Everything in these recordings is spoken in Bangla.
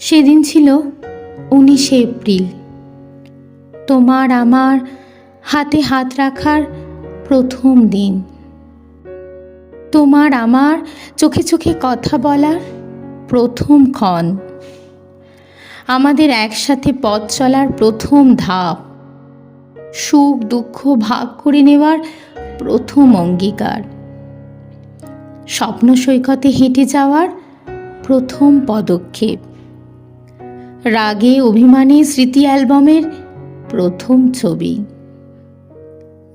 সেদিন ছিল উনিশে এপ্রিল। তোমার আমার হাতে হাত রাখার প্রথম দিন। তোমার আমার চোখে চোখে কথা বলার প্রথম ক্ষণ। আমাদের একসাথে পথ চলার প্রথম ধাপ। সুখ দুঃখ ভাগ করে নেওয়ার প্রথম অঙ্গীকার। স্বপ্ন সৈকতে হেঁটে যাওয়ার প্রথম পদক্ষেপ। রাগে অভিমানে স্মৃতি অ্যালবামের প্রথম ছবি।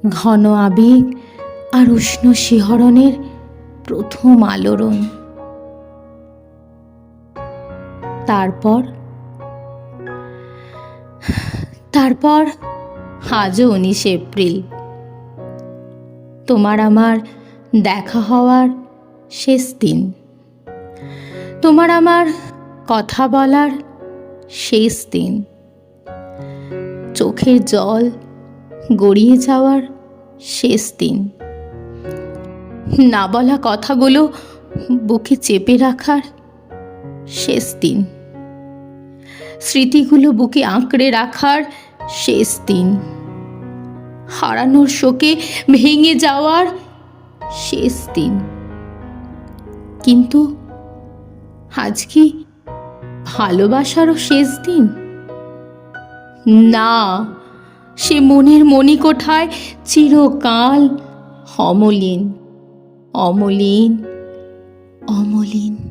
ঘন আবেগ আর উষ্ণ শিহরণের প্রথম আলোড়ন। তারপর? তারপর আজও উনিশে এপ্রিল। তোমার আমার দেখা হওয়ার শেষ দিন। তোমার আমার কথা বলার শেষ দিন। চোখের জল গড়িয়ে যাওয়ার শেষ দিন। না বলা কথাগুলো বুকে চেপে রাখার শেষ দিন। স্মৃতিগুলো বুকে আঁকড়ে রাখার শেষ দিন। হারানোর শোকে ভেঙে যাওয়ার শেষ দিন। কিন্তু আজ কি ভালোবাসারও শেষ দিন? না সে মনের মণিকোঠায় চিরকাল অমলিন অমলিন অমলিন।